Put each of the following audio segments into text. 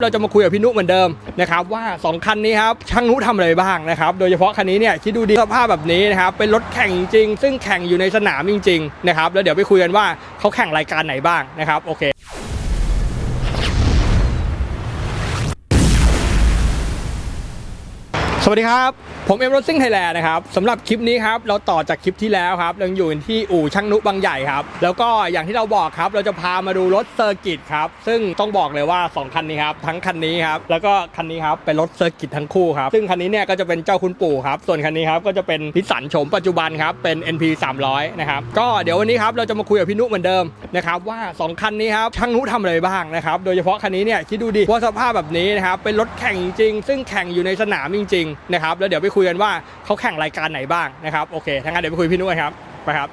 เราจะมาคุยกับพี่นุเหมือนเดิมนะครับว่า 2 คันนี้ครับช่างนุทำอะไรบ้างนะครับโดยเฉพาะคันนี้เนี่ยคิดดูดีสภาพแบบนี้นะครับเป็นรถแข่งจริง ซึ่งแข่งอยู่ในสนามจริงๆนะครับแล้วเดี๋ยวไปคุยกันว่าเขาแข่งรายการไหนบ้างนะครับโอเคสวัสดีครับ ผมเอ็มรถซิ่งไทยแลนด์นะครับสำหรับคลิปนี้ครับเราต่อจากคลิปที่แล้วครับยังอยู่ที่อู่ช่างนุบางใหญ่ครับ แล้วก็อย่างที่เราบอกครับ เราจะพามาดูรถเซอร์กิตครับ ซึ่งต้องบอกเลยว่า 2 คันนี้ครับ ทั้งคันนี้ครับแล้วก็คันนี้ครับเป็นรถเซอร์กิตทั้งคู่ครับซึ่งคันนี้เนี่ยก็จะเป็นเจ้าคุณปู่ครับส่วนคันนี้ครับก็จะเป็นพิสันโฉมปัจจุบันครับเป็น NP 300นะครับก็เดี๋ยววันนี้ครับเราจะมาคุยกับพี่นุเหมือนเดิมนะครับว่า 2 คันนี้ครับช่างนุทำอะไรบ้างนะครับโดยเฉพาะคันนี้เนี่ยคิดดูดิว่าสภาพแบบนี้นะครับเป็นรถแข่งจริงซึ่งแข่งอยู่ในสนามจริงๆนะครับแล้วเดี๋ยวไปคุยกันว่าเขาแข่งรายการไหนบ้างนะครับโอเคถ้างั้นเดี๋ยวไปคุยกับพี่นุกันครับไปครับ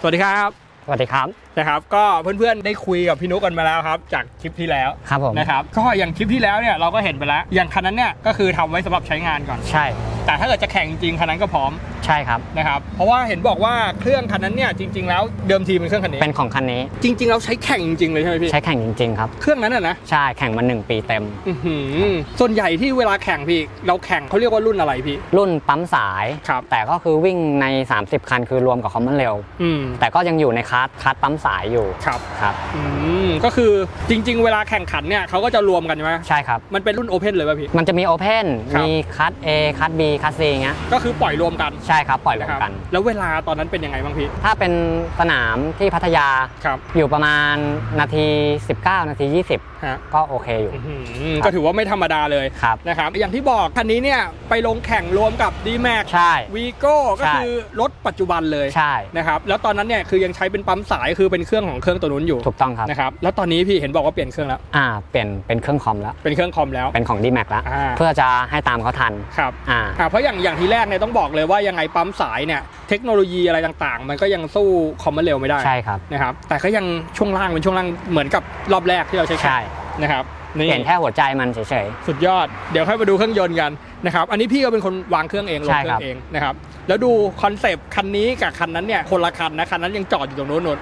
สวัสดีครับสวัสดีครับนะครับก็เพื่อนๆได้คุยกับพี่นุกันมาแล้วครับ จากคลิปที่แล้วครับผมนะครับก็อย่างคลิปที่แล้วเนี่ยเราก็เห็นไปแล้วอย่างคันนั้นเนี่ยก็คือทำไว้สำหรับใช้งานก่อนใช่ แต่ถ้าเกิดจะแข่งจริงคันนั้นก็พร้อมใช่ครับนะครับเพราะว่าเห็นบอกว่าเครื่องคันนั้นเนี่ยจริง ๆ แล้วเดิมทีเป็นเครื่องคันนี้เป็นของคันนี้ จริงๆเราใช้แข่งจริงๆเลยใช่ไหมพี่ใช้แข่งจริงๆครับเครื่องนั้นอะนะใช่แข่งมา1ปีเต็มอื้อหือส่วนใหญ่ที่เวลาแข่งพี่ เราแข่งเขาเรียกว่ารุ่นอะไรพี่ รุ่นปั๊มสาย ครับแต่ก็คือวิ่งใน 30 คันคือรวมกับคอมมอนเร็วอืมแต่ก็ยังอยู่ในคัสคัสปั๊มสายอยู่ครับครับอืมก็คือจริง ๆ เวลาแข่งขันเนี่ยเขาก็จะรวมกันใช่ไหมใช่ครับ มันเป็นรุ่นโอเพนเลยป่ะพี่ มันจะมีโอเพนครับ มีคัส A คัส B คัส C เงี้ยก็คือปล่อยรวมกันใช่ครับปล่อยรวนะคมรับกัน แล้วเวลาตอนนั้นเป็นยังไงบ้างพี่ ถ้าเป็นสนามที่พัทยาครับอยู่ประมาณนาที 19 นาที20ฮะก็โอเคอยู่ อื้อหือก็ถือว่าไม่ธรรมดาเลยครับ นะครับอย่างที่บอกคันนี้เนี่ยไปลงแข่งรวมกับ d m a x ใช่ วีโก้ก็ใช่ คือรถปัจจุบันเลยใช่ นะครับแล้วตอนนั้นเนี่ยคือยังใช้เป็นปั๊มสายคือเป็นเครื่องของเครื่องตัวนู้นอยู่ถูกต้องครับ นะครับแล้วตอนนี้พี่เห็นบอกว่าเปลี่ยนเครื่องแล้วอ่า เปลี่ยนเป็นเครื่องคอมแล้ว เป็นเครื่องคอมแล้ว เป็นของ d m a x แล้ว อ่า เพื่อจะให้ตามเขาทัน ครับอ่า อ่าเพราะอย่างอย่างที่แรกเนี่ยต้องบอกเลยว่ายังไงปั๊มสายเนี่ยเทคโนโลยีอะไรต่างๆ มันก็ยังสู้คอมมอนเร็วไม่ได้ใช่ครับนะครับ แต่ก็ยังช่วงล่างเป็นช่วงล่างเหมือนกับรอบแรกที่เราใช้แข่งใช่นะครับเปลี่ยนแค่หัวใจมันเฉยสุดยอดเดี๋ยวค่อยมาดูเครื่องยนต์กันนะครับอันนี้พี่ก็เป็นคนวางเครื่องเองลงใช่เครื่ครัอบงเองนะครับแล้วดูคอนเซปต์คันนี้กับคันนั้นเนี่ยคนละคันนะคันนั้นยังจอดอยู่ตรงโน้นนน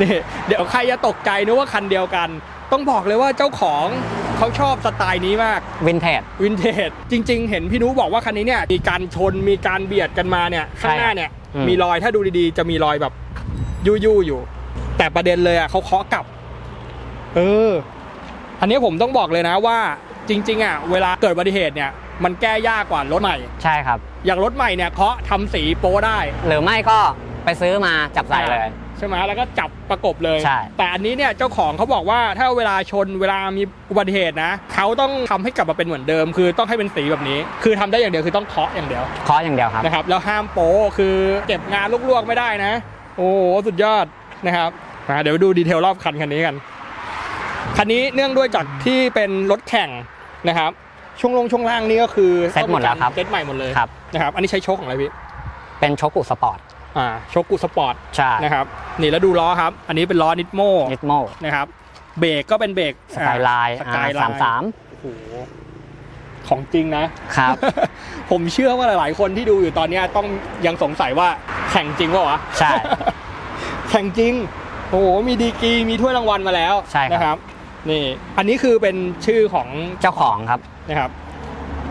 นี่เดี๋ยวใครจะตกใจนึกว่าคันเดียวกัน ต้องบอกเลยว่าเจ้าของ เขาชอบสไตล์นี้มากๆวินเทจ วินเทจจริง ๆ เห็นพี่นุบอกว่าคันนี้เนี่ยมีการชนมีการเบียดกันมาเนี่ยข้างหน้าเนี่ยอืม มีรอยถ้าดูดีๆ จะมีรอยแบบยู่ๆอยู่ แต่ประเด็นเลยอะเขาเคาะกลับ เออ อันนี้ผมต้องบอกเลยนะว่า จริง ๆ อะ เวลาเกิดอุบัติเหตุเนี่ย มันแก้ยากกว่ารถใหม่ ใช่ครับ อย่างรถใหม่เนี่ยเคาะทำสีโป้ได้ หรือไม่ก็ไปซื้อมาจับใส่เลยใช่ไหมแล้วก็จับประกบเลย ใช่ แต่อันนี้เนี่ยเจ้าของเขาบอกว่าถ้าเวลาชนเวลามีอุบัติเหตุนะเขาต้องทำให้กลับมาเป็นเหมือนเดิม คือต้องให้เป็นสีแบบนี้ คือทำได้อย่างเดียวคือต้องเคาะอย่างเดียวเคาะอย่างเดียวครับ นะครับแล้วห้ามโป้คือเก็บงานลวกๆไม่ได้นะ โอ้โหสุดยอดนะครับมาเดี๋ยวดูดีเทลรอบคันคันนี้กัน คันนี้เนื่องด้วยจากที่เป็นรถแข่งนะครับ ช่วงลงช่วงล่างนี่ก็คือเซ็ตหมดแล้วครับ เซ็ตใหม่หมดเลยครับนะครับ อันนี้ใช้โชคของอะไรพี่ เป็นโชกุสปอร์ต อ่าโชกุสปอร์ตใช่นะครับนี่แล้วดูล้อครับ อันนี้เป็นล้อนิดโมนิดโมนะครับเบรกก็เป็นเบรกสกายไลน์สกายไลสามน์สามโอ้โหของจริงนะครับ ผมเชื่อว่าหลาย ๆ คนที่ดูอยู่ตอนเนี้ยต้องยังสงสัยว่าแข่งจริงเปล่าวะใช่ แข่งจริงโอ้โหมีดีกรีมีถ้วยรางวัลมาแล้วใช่ครับนะครับ นี่ อันนี้คือเป็นชื่อของเจ้าของครับนะครับ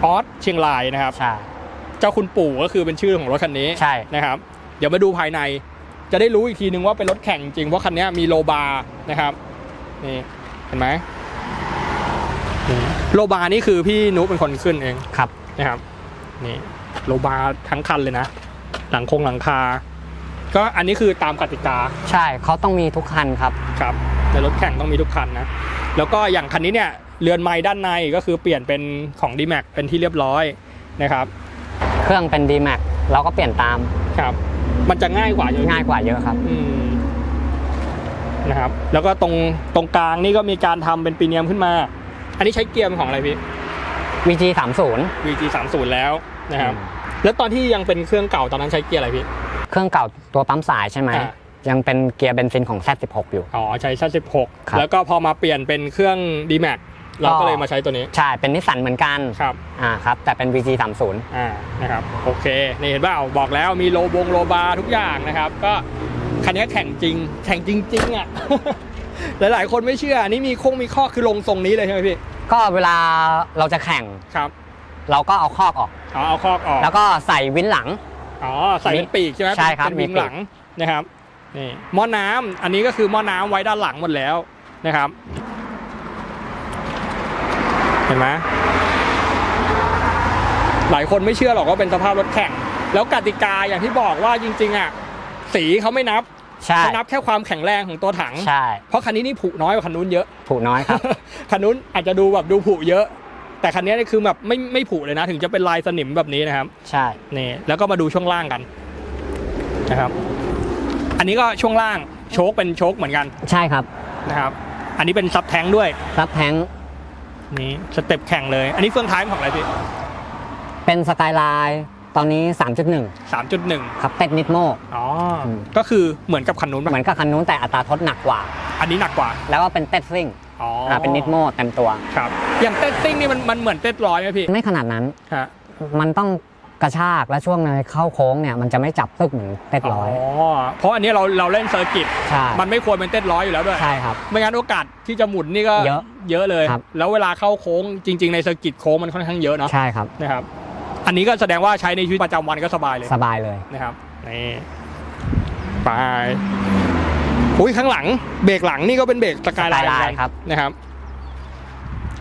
ออสเชียงรายนะครับใช่เจ้าคุณปู่ก็คือเป็นชื่อของรถคันนี้ใช่นะครับเดี๋ยวมาดูภายใน จะได้รู้อีกทีนึงว่าเป็นรถแข่งจริงเพราะคันนี้มีโลบาร์นะครับนี่เห็นไหมโลบาร์นี่คือพี่นุเป็นคนขึ้นเองครับนะครับนี่โลบาร์ทั้งคันเลยนะ หลังคงหลังคา ก็อันนี้คือตามกติกาใช่เขาต้องมีทุกคันครับครับในรถแข่งต้องมีทุกคันนะแล้วก็อย่างคันนี้เนี่ยเรือนไม้ด้านในก็คือเปลี่ยนเป็นของ d m a x เป็นที่เรียบร้อยนะครับ เครื่องเป็น d m a x เราก็เปลี่ยนตามครับ มันจะง่ายกว่าเยอะง่ายกว่าเยอะครับ อืมนะครับ แล้วก็ตรงตรงกลางนี่ก็มีการทำเป็นปีเนียมขึ้นมา อันนี้ใช้เกียร์เป็นของอะไรพี่ VG 30 VG 3 0แล้วนะครับ แล้วตอนที่ยังเป็นเครื่องเก่าตอนนั้นใช้เกียร์อะไรพี่ เครื่องเก่าตัวปั๊มสายใช่ไหม อ่า ยังเป็นเกียร์เบนซินของ Z16 อยู่ อ๋อใช้ชั้นครั16บแล้วก็พอมาเปลี่ยนเป็นเครื่อง d m a x เราก็เลยมาใช้ตัวนี้ ใช่ เป็นนิสสันเหมือนกันครับอ่าครับ แต่เป็น VG 30อ่านะครับ โอเค นี่เห็นเปล่าบอกแล้วมีโลบงโลบาร์ทุกอย่างนะครับ ก็คันนี้แข่งจริง แข่งจริงๆอะ หลายๆ คนไม่เชื่อ อันนี้มีโค้งมีข้อคือลงทรงนี้เลยใช่ไหมพี่ ก็เวลาเราจะแข่งครับ เราก็เอาคอกออกอ๋อเอาคอกออก แล้วก็ใส่วินหลัง อ๋อ ใส่เป็นปีกใช่ไหมใช่ครับเป็นวิงมีปีกหลังนะครับ นี่ หม้อน้ำอันนี้ก็คือหม้อน้ำไว้ด้านหลังหมดแล้วนะครับ เห็นไหมหลายคนไม่เชื่อหรอกว่าเป็นสภาพรถแข่ง แล้วกติกาอย่างที่บอกว่าจริง ๆอะสีเขาไม่นับใช่เขานับแค่ความแข็งแรงของตัวถัง ใช่ เพราะคันนี้นี่ผุน้อยกว่าคันนู้นเยอะผูน้อยครับ คันนู้นอาจจะดูแบบดูผุเยอะ แต่คันนี้นี่คือแบบไม่ไม่ผุเลยนะ ถึงจะเป็นลายสนิมแบบนี้นะครับ ใช่ นี่แล้วก็มาดูช่วงล่างกันนะครับ อันนี้ก็ช่วงล่างโชคเป็นโชคเหมือนกัน ใช่ครับ นะครับ อันนี้เป็นซับแทงด้วยรับแทงค์ นี่สเต็ปแข่งเลย อันนี้เฟืองท้ายของอะไรพี่เป็นสกายไลน์ตอนนี้ 3.1 สามจุดหนึ่งครับเป็ดนิดโมอ๋ออมก็คือเหมือนกับคันนู้นเหมืป่ะอนกับคันนู้นแต่อัตราทดหนักกว่า อันนี้หนักกว่าแล้วก็เป็นเต็ดซิ่งอ๋ออ่าเป็นนิดโมเต็มตัว ครับอย่างเต้นซิ่งนี่มันมันเหมือนเต้นร้อยไหมพี่ไม่ขนาดนั้นฮะมันต้อง กระชากและช่วงในเข้าโค้งเนี่ยมันจะไม่จับตึกเหมือนเต็ดร้อย เพราะอันนี้เราเราเล่นเซอร์กิต ใช่ มันไม่ควรเป็นเต้นร้อยอยู่แล้วด้วย ใช่ครับ ไม่งั้นโอกาสที่จะหมุนนี่ก็เยอะเยอะเลยครับแล้วเวลาเข้าโค้งจริง ๆในเซอร์กิตโค้งมันค่อนข้างเยอะเนาะ ใช่ครับ นะครับ อันนี้ก็แสดงว่าใช้ในชีวิตประจำวันก็สบายเลย สบายเลยนะครับนี่ไปอุ้ยข้างหลังเบรกหลังนี่ก็เป็นเบรกสกายไลน์ Skyline ครับนะครับ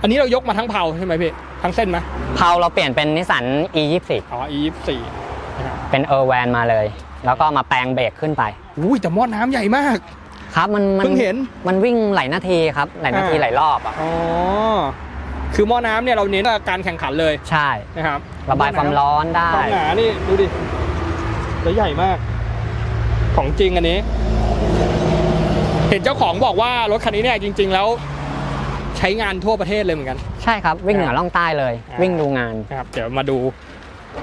อันนี้เรายกมาทั้งเผาใช่ไหมพี่ทั้งเส้นไหมเพาเราเปลี่ยนเป็นนิสสัน e 2อ๋อ e 2 4นะครับ4เป็นเออร์แวนมาเลย แล้วก็มาแปลงเบรกขึ้นไปอุ้ยแต่หม้อน้ำใหญ่มาก ครับมันมันเพิ่งเห็นมันวิ่งหลายนาทีครับหลายนาทีอ่าหลายรอบอะอ๋อคือหม้อน้ำเนี่ยเราเน้นการแข่งขันเลยใช่นะครับระบายความร้อนได้ความหนานี่ดูดิแล้วใหญ่มาก ของจริงอันนี้ เห็นเจ้าของบอกว่ารถคันนี้เนี่ยจริง ๆ แล้วใช้งานทั่วประเทศเลยเหมือนกัน ใช่ครับวิ่งเหนือล่องใต้เลยอ่าวิ่งดูงานนะครับ เดี๋ยวมาดู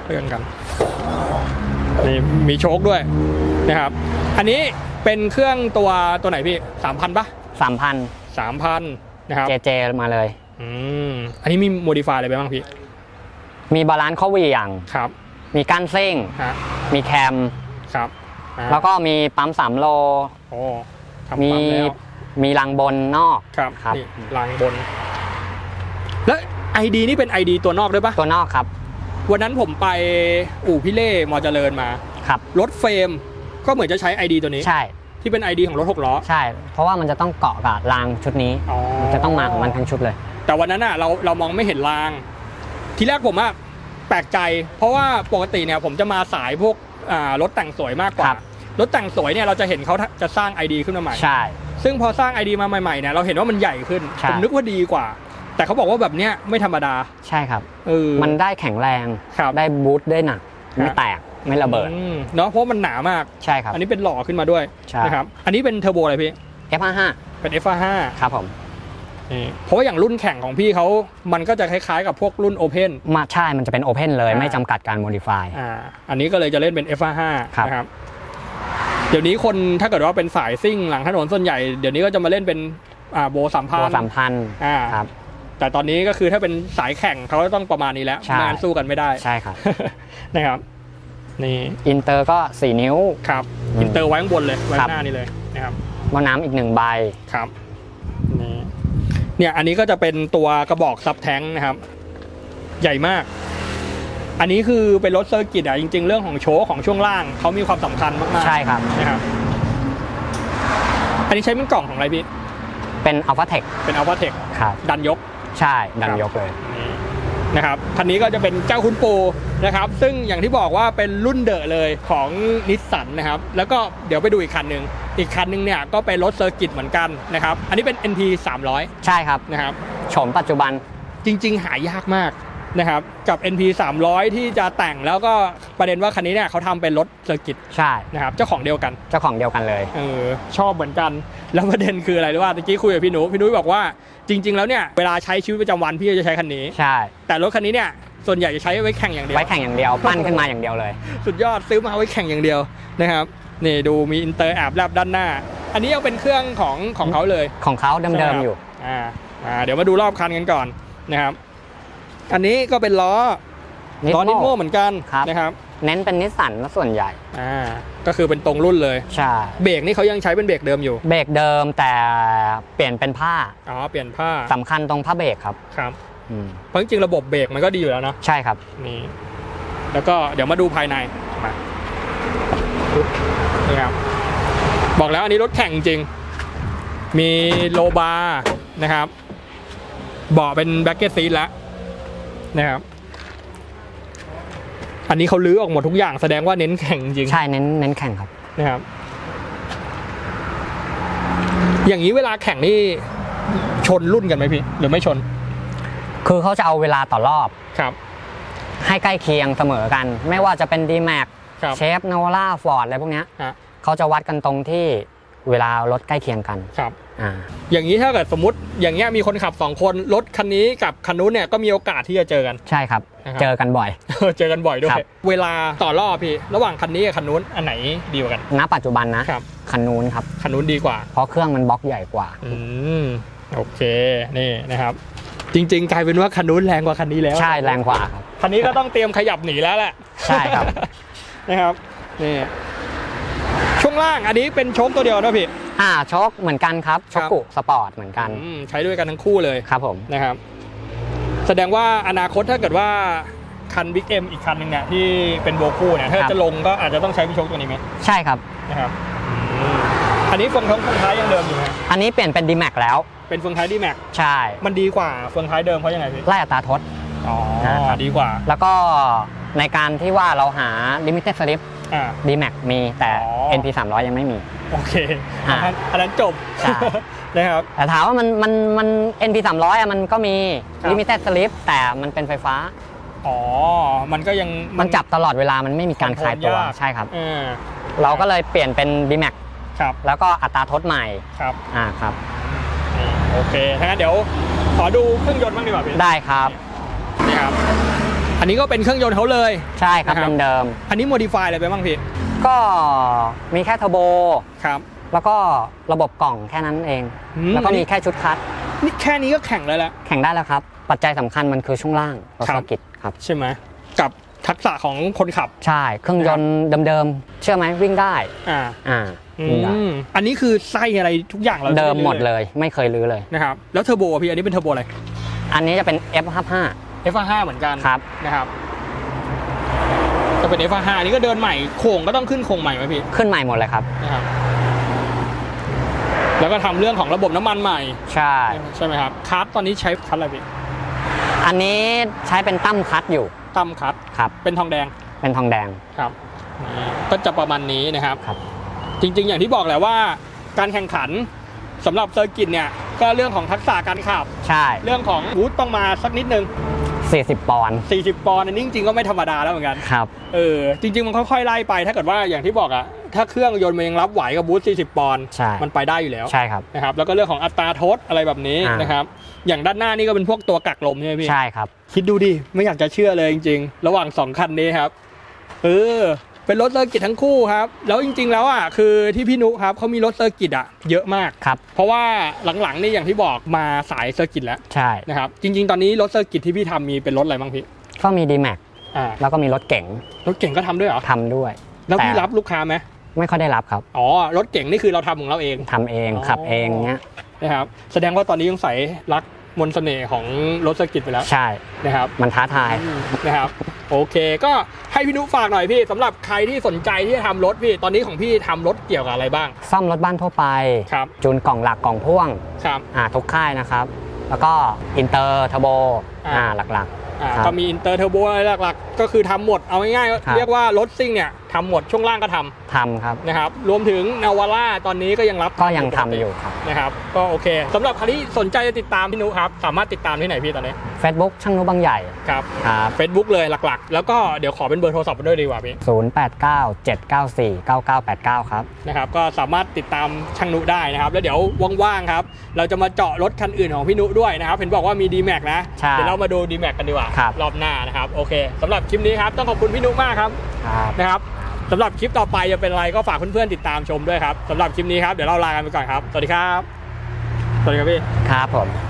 เรื่องกันนี่มีโชคด้วยนะครับ อันนี้เป็นเครื่องตัวตัวไหนพี่สามพันปะ3,000สามพันนะครับเจเจมาเลยอืมอันนี้มีโมดิฟายอะไรไปบ้างพี่ มีบาลานซ์ข้อเหวี่ยงครับ มีก้านเส้งฮะมีแคมครับอ่าแล้วก็มีปั๊ม3โลโอ้ทำมีปั๊ มแล้วมีรังบนนอกครับครับนี่รางบน แล้วไอดีนี่เป็นไอดีตัวนอกด้วยปะตัวนอกครับ วันนั้นผมไปอู่พี่เล่มอเจริญมาครับรถเฟรมก็เหมือนจะใช้ไอดีตัวนี้ใช่ที่เป็นไอดีของรถหกล้อ ใช่ เพราะว่ามันจะต้องเกาะกับรางชุดนี้อ๋อมันจะต้องมาของมันทั้งชุดเลย แต่วันนั้นอะเราเรามองไม่เห็นราง ทีแรกผมอะแปลกใจ เพราะว่าปกติเนี่ยผมจะมาสายพวกอ่ารถแต่งสวยมากกว่าครับรถแต่งสวยเนี่ยเราจะเห็นเขาจะสร้างไอดีขึ้นมาใหม่ ใช่ ซึ่งพอสร้างไอดีมาใหม่ๆเนี่ยเราเห็นว่ามันใหญ่ขึ้นใช่ผมนึกว่าดีกว่า แต่เขาบอกว่าแบบเนี้ยไม่ธรรมดาใช่ครับเออมันได้แข็งแรงครับได้บูทได้หนักครับไม่แตกไม่ระเบิดอืมเนาะเพราะมันหนามากใช่ครับอันนี้เป็นหล่อขึ้นมาด้วยใช่นะครับอันนี้เป็นเทอร์โบอะไรพี่ F55 เป็น F5 ครับผมนี่เพราะว่าอย่างรุ่นแข่งของพี่เขามันก็จะคล้ายๆกับพวกรุ่น Open มาใช่มันจะเป็นโอเพนเลยอ่าไม่จำกัดการโมดิฟายอ่าอันนี้ก็เลยจะเล่นเป็น F5 ครับนะครับ เดี๋ยวนี้คนถ้าเกิดว่าเป็นสายซิ่งหลังถนนส่วนใหญ่เดี๋ยวนี้ก็จะมาเล่นเป็นอ่าโบสามพัตัวนสามพันอ่าครับ แต่ตอนนี้ก็คือถ้าเป็นสายแข่งเขาก็ต้องประมาณนี้แล้วใช่ ไม่งั้นสู้กันไม่ได้ใช่ครับ นะครับนี่อินเตอร์ก็ 4 นิ้ว ครับอืมอินเตอร์ไว้ข้างบนเลยไว้ครัข้างบหน้านี่เลยนะครับหม้อน้ำอีกหนึ่งใบ ครับนี่เนี่ยอันนี้ก็จะเป็นตัวกระบอกซับแท้งนะครับ ใหญ่มาก อันนี้คือเป็นรถเซอร์กิตอะจริง ๆ เรื่องของโชว์ของช่วงล่างเขามีความสำคัญมากๆใช่ครับ นะครับ อันนี้ใช้เป็นกล่องของอะไรพี่ เป็น Alpha Tech เป็นอัลฟาเทคครับ ดันยก ใช่ดันยกเลย นี่นะครับคันนี้ก็จะเป็นเจ้าคุณปูนะครับ ซึ่งอย่างที่บอกว่าเป็นรุ่นเดอะเลยของนิสสันนะครับ แล้วก็เดี๋ยวไปดูอีกคันหนึ่งอีกคันหนึ่งเนี่ยก็เป็นรถเซอร์กิตเหมือนกันนะครับ อันนี้เป็น NT 300ใช่ครับ นะครับ โฉมปัจจุบัน จริง ๆ หายากมาก นะครับกับ NP 300 ที่จะแต่งแล้วก็ประเด็นว่าคันนี้เนี่ยเขาทำเป็นรถเซอร์กิตใช่ นะครับเจ้าของเดียวกันเจ้าของเดียวกันเลย เออชอบเหมือนกัน แล้วประเด็นคืออะไรรู้ว่าตะกี้คุยกับพี่หนูพี่หนุ้ยบอกว่าจริง ๆ แล้วเนี่ยเวลาใช้ชีวิตประจำวันพี่ก็จะใช้คันนี้ ใช่ แต่รถคันนี้เนี่ยส่วนใหญ่จะใช้ไว้แข่งอย่างเดียว ไว้แข่งอย่างเดียว ปั้นขึ้นมาอย่างเดียวเลย สุดยอดซื้อมาไว้แข่งอย่างเดียวนะครับนี่ดูมีอินเตอร์แอบแลบด้านหน้า อันนี้ยังเป็นเครื่องของของเขาเลยของเขาเดิมๆอยู่อ่าอ่าเดี๋ยวมาดูรอบคันกันก่อนนะครับ อันนี้ก็เป็นล้อล้อนิดโม่เหมือนกันครับนะครับเน้นเป็นนิสสันส่วนใหญ่อ่าก็คือเป็นตรงรุ่นเลยใช่เบรกนี่เขายังใช้เป็นเบรกเดิมอยู่ เบรกเดิมแต่เปลี่ยนเป็นผ้าอ๋อเปลี่ยนผ้าสำคัญตรงผ้าเบรกครับครับอืมเพราะจริงๆระบบเบรกมันก็ดีอยู่แล้วเนาะใช่ครับนี่แล้วก็เดี๋ยวมาดูภายในมาปึ๊บนี่ครับบอกแล้วอันนี้รถแข่งจริง มีโลบาร์นะครับเบาะเป็นแบ็กเก็ตซีทแล้ว นะครับ อันนี้เขาลื้อออกหมดทุกอย่างแสดงว่าเน้นแข่งจริงใช่เน้นเน้นแข่งครับ นะครับ อย่างนี้เวลาแข่งนี่ชนรุ่นกันไหมพี่ หรือไม่ชน คือเขาจะเอาเวลาต่อรอบ ครับ ให้ใกล้เคียงเสมอกัน ไม่ว่าจะเป็น d m a x ครับ เชฟโนล่าฟอร์ดอะไรพวกเนี้ยฮะ เขาจะวัดกันตรงที่ เวลารถใกล้เคียงกันครับอ่าอย่างนี้ถ้าเกิดสมมติอย่างเงี้ยมีคนขับสองคนรถคันนี้กับคันนู้นเนี่ยก็มีโอกาสที่จะเจอกันใช่ครับนะครับเจอกันบ่อย เจอกันบ่อยด้วครัยบเวลาต่อรอบพี่ ระหว่างคันนี้กับคันนู้นอันไหนดีกว่ากันณปัจจุบันนะครับคันนู้นครับคันนู้นดีกว่า เพราะเครื่องมันบล็อกใหญ่กว่าอืมโอเคนี่นะครับ จริง ๆ กลายเป็นว่าคันนู้นแรงกว่าคันนี้แล้วใช่แรงกว่าครับคันนี้ก็ต้องเตรียมขยับหนีแล้วแหละใช่ครับนะครับนี่ ช่วงล่างอันนี้เป็นโชคตัวเดียวนะพี่ อ่าโชคเหมือนกันครับโชครับกุสปอร์ตเหมือนกันอืมใช้ด้วยกันทั้งคู่เลยครับผมนะครับ แสดงว่าอนาคตถ้าเกิดว่าคันบิ๊กเอ็มอีกคันหนึ่งเนี่ยที่เป็นโบคู่เนี่ยถ้าจะลงก็อาจจะต้องใช้พี่โชคตัวนี้ไหมใช่ครับนะครับอืมอันนี้เฟืองท้องเฟืองท้ายยังเดิมอยู่ไหมอันนี้เปลี่ยนเป็น d m a x แล้ว เป็นเฟืองท้ายดีแม็กใช่ มันดีกว่าเฟืองท้ายเดิมเพราะยังไงพี่ไล่อัตราทดอ๋อนะครับดีกว่า แล้วก็ในการที่ว่าเราหา limited slip อ่า d m a x มีแต่ อ๋อ NP 300ยังไม่มี โอเคอ่าอันนั้นอันนั้นจบใช่ นะครับ แต่ถามว่ามันมันมัน NP 300อะมันก็มี ครับ limited slip แต่มันเป็นไฟฟ้า อ๋อ มันก็ยังมันจับตลอดเวลามันไม่มีการคลายตัวคอนโทรลยากใช่ครับ เออเราก็เลยเปลี่ยนเป็น d m a x ครับแล้วก็อัตราทดใหม่ครับอ่าครับ นี่โอเคถ้างั้นเดี๋ยวขอดูเครื่องยนต์บ้างดีกว่าพี่ได้ครับ นี่ครับ อันนี้ก็เป็นเครื่องยนต์เขาเลย ใช่ครับนะครับ เดิมอันนี้โมดิฟายอะไรไปบ้างพี่ๆก็มีแค่เทอร์โบ ครับ แล้วก็ระบบกล่องแค่นั้นเอง อืมแล้วก็มีแค่ชุดคัดนี่แค่นี้ก็แข่งเลยแหละ แข่งได้แล้วครับ ปัจจัยสำคัญมันคือช่วงล่างรถครับ สกิตครับ ใช่ไหมกับทักษะของคนขับ ใช่ เครื่องยนต์เดิมๆ เชื่อไหมวิ่งได้ อ่าอ่าอืวิ่งได้มอันนี้คือไส้อะไรทุกอย่างเราเดิมหมดเลยเลยไม่เคยรื้อเลย นะครับ แล้วเทอร์โบอะพี่อันนี้เป็นเทอร์โบอะไรอันนี้จะเป็น F55 F5 เหมือนกันครับ นะครับจะเป็น F5 อันนี้ก็เดินใหม่โค้งก็ต้องขึ้นโค้งใหม่ไหมพี่ขึ้นใหม่หมดเลยครับ นะครับ แล้วก็ทำเรื่องของระบบน้ำมันใหม่ ใช่ ใช่ไหมครับคัสตอนนี้ใช้คัสอะไรพี่อันนี้ใช้เป็นตั้มคัดอยู่ตั้มคัสครับ เป็นทองแดงเป็นทองแดง ครับนี่ก็จะประมาณนี้นะครับ ครับ จริง ๆ อย่างที่บอกแหละว่า การแข่งขันสำหรับเซอร์กิตเนี่ย ก็เรื่องของทักษะการขับ ใช่ เรื่องของวูดต้องมาสักนิดนึง 40 ปอนด์ 40 ปอนด์อันนี้จริงๆก็ไม่ธรรมดาแล้วเหมือนกัน ครับ เออ จริง ๆ มันค่อยๆไล่ไป ถ้าเกิดว่าอย่างที่บอกอะถ้าเครื่องยนต์มันยังรับไหวกับบูท40 ปอนด์ ใช่ มันไปได้อยู่แล้ว ใช่ครับ นะครับ แล้วก็เรื่องของอัตราโทษอะไรแบบนี้อ่านนะครับ อย่างด้านหน้านี่ก็เป็นพวกตัวกักลมใช่ไหมพี่ ใช่ครับ คิดดูดิ ไม่อยากจะเชื่อเลยจริง ๆ ระหว่างสองคันนี้ครับ เออ เป็นรถเซอร์กิตทั้งคู่ครับ แล้วจริง ๆ แล้วอะคือที่พี่นุครับเขามีรถเซอร์กิตอะเยอะมาก ครับ เพราะว่าหลังๆนี่อย่างที่บอกมาสายเซอร์กิตแล้วใช่ นะครับ จริง ๆ ตอนนี้รถเซอร์กิตที่พี่ทำมีเป็นรถอะไรบ้างพี่ ก็มี d m a x อ่า แล้วก็มีรถเก๋งรถเก่งก็ทำด้วยเหรอ ทำด้วย แล้วพี่แต่รับลูกค้าไหมไม่ค่อยได้รับครับอ๋อ รถเก่งนี่คือเราทำของเราเอง ทำเอง อ๋อ ขับเองเงี้ยนะครับ แสดงว่าตอนนี้ยังใส่รัก มนต์เสน่ห์ของรถเซอร์กิตไปแล้วใช่นะครับ มันท้าทายนะครับ โอเค ก็ให้พี่นุฝากหน่อยพี่สำหรับใครที่สนใจที่จะทำรถพี่ตอนนี้ของพี่ทำรถเกี่ยวกับอะไรบ้าง ซ่อมรถบ้านทั่วไป ครับ จูนกล่องหลักกล่องพ่วงครับอ่าทุกค่ายนะครับ แล้วก็อินเตอร์เทอร์โบอ่าอ่าหลักอ่าครับ ก็มีอินเตอร์เทอร์โบอะไรหลักๆ ก็คือทำหมดเอาง่ายครับๆเรียกว่ารถซิ่งเนี่ย ทำหมดช่วงล่างก็ทำๆทำครับนะครับรวมถึงนาวาร่าตอนนี้ก็ยังรับก็ยังทำอยู่ครับนะครับก็โอเคสำหรับใครที่สนใจจะติดตามพี่นุครับสามารถติดตามที่ไหนพี่ตอนนี้ Facebook ช่างนุบางใหญ่ครับครับเฟซบุ๊กเลยหลักๆ แล้วก็เดี๋ยวขอเป็นเบอร์โทรศัพท์มาด้วยดีกว่าพี่0897949989ครับนะครับก็สามารถติดตามช่างนุได้นะครับ แล้วเดี๋ยวว่างๆครับเราจะมาเจาะรถคันอื่นของพี่นุด้วยนะครับเห็นบอกว่ามี d m a x นะใช่เดี๋ยวเรามาดู d m a x กันดีกว่าครับรอบหน้านะครับโอเคสำหรับคลิปนี้ครับต้องขอบคุณพี่นุมากครับครับนะครับสำหรับคลิปต่อไปจะเป็นอะไรก็ฝากเพื่อนๆติดตามชมด้วยครับสำหรับคลิปนี้ครับเดี๋ยวเราลากันไปก่อนครับ สวัสดีครับ สวัสดีครับพี่ ครับผม